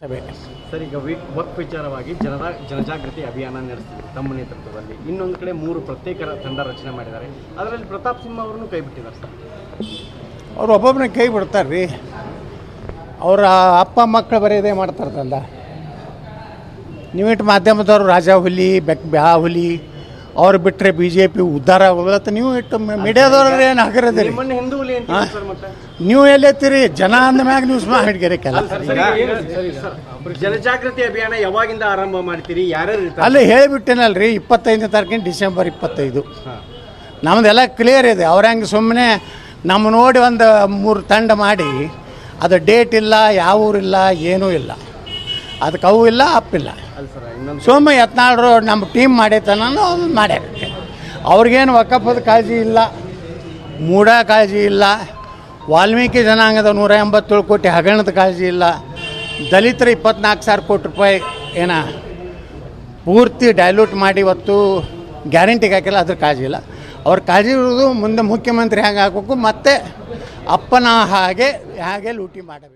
ಸಭೆ. ಸರ್ ಈಗ ವಿ- ವಕ್ ವಿಚಾರವಾಗಿ ಜನರ ಜನಜಾಗೃತಿ ಅಭಿಯಾನ ನಡೆಸ್ತಿದ್ರು ತಮ್ಮ ನೇತೃತ್ವದಲ್ಲಿ. ಇನ್ನೊಂದು ಕಡೆ ಮೂರು ಪ್ರತ್ಯೇಕ ತಂಡ ರಚನೆ ಮಾಡಿದ್ದಾರೆ. ಅದರಲ್ಲಿ ಪ್ರತಾಪ್ ಸಿಂಹ ಅವರನ್ನು ಕೈ ಬಿಟ್ಟಿದ್ದಾರೆ ಸರ್. ಅವರು ಒಬ್ಬೊಬ್ಬನೇ ಕೈ ಬಿಡ್ತಾರೆ ರೀ. ಅವರ ಅಪ್ಪ ಮಕ್ಕಳು ಬರೀ ಮಾಡ್ತಾರಲ್ಲ. ನೀವಿಟ್ಟು ಮಾಧ್ಯಮದವರು ರಾಜಾ ಹುಲಿ ಬೆಕ್ ಬ್ಯಾ ಹುಲಿ ಅವ್ರು ಬಿಟ್ಟರೆ ಬಿ ಜೆ ಪಿ ಉದ್ಧಾರ ಆಗೋದಿಲ್ಲ. ಅಂತ ನೀವು ಇಟ್ಟು ಮೀಡಿಯಾದವ್ರು ಏನು ಹಾಕಿರೋದಿರಿ ನೀವು ಎಲ್ಲೆತ್ತೀರಿ ಜನ ಅಂದ ಮ್ಯಾಗ ನೀವು ಸುಮ್ಮನೆ ಹಿಡ್ಗೆರೆ ಕೆಲಸ ಜನಜಾಗೃತಿ ಅಭಿಯಾನ ಯಾವಾಗಿಂದ ಆರಂಭ ಮಾಡ್ತೀರಿ? ಯಾರ್ಯಾರು ಅಲ್ಲಿ ಹೇಳಿಬಿಟ್ಟೇನಲ್ರಿ ಇಪ್ಪತ್ತೈದನೇ ತಾರೀಕಿನ ಡಿಸೆಂಬರ್ ಇಪ್ಪತ್ತೈದು. ನಮ್ಮದೆಲ್ಲ ಕ್ಲಿಯರ್ ಇದೆ. ಅವ್ರ ಹಂಗೆ ಸುಮ್ಮನೆ ನಮ್ಮ ನೋಡಿ ಒಂದು ಮೂರು ತಂಡ ಮಾಡಿ ಅದು ಡೇಟ್ ಇಲ್ಲ ಯಾವ ಊರಿಲ್ಲ ಏನೂ ಇಲ್ಲ. ಅದಕ್ಕೆ ಅವು ಇಲ್ಲ ಅಪ್ಪಿಲ್ಲ ಸೋಮ ಯತ್ನಾಳ್ರು ನಮ್ಮ ಟೀಮ್ ಮಾಡೈತನ ಅದು ಮಾಡ್ಯಾರ ಅವ್ರಿಗೇನು ಒಕ್ಕಪ್ಪದ ಕಾಳಜಿ ಇಲ್ಲ ಮೂಡ ಕಾಳಜಿ ಇಲ್ಲ, ವಾಲ್ಮೀಕಿ ಜನಾಂಗದ ನೂರ ಎಂಬತ್ತೇಳು ಕೋಟಿ ಹಗರಣದ ಕಾಳಜಿ ಇಲ್ಲ, ದಲಿತರ ಇಪ್ಪತ್ನಾಲ್ಕು ಸಾವಿರ ಕೋಟಿ ರೂಪಾಯಿ ಏನ ಪೂರ್ತಿ ಡೈಲ್ಯೂಟ್ ಮಾಡಿ ಇವತ್ತು ಗ್ಯಾರಂಟಿಗೆ ಹಾಕಿಲ್ಲ, ಅದ್ರ ಕಾಳಜಿ ಇಲ್ಲ. ಅವ್ರ ಕಾಳಜಿ ಇರೋದು ಮುಂದೆ ಮುಖ್ಯಮಂತ್ರಿ ಹೇಗೆ ಹಾಕಬೇಕು ಮತ್ತು ಅಪ್ಪನ ಹಾಗೆ ಹಾಗೆ ಲೂಟಿ ಮಾಡಬೇಕು.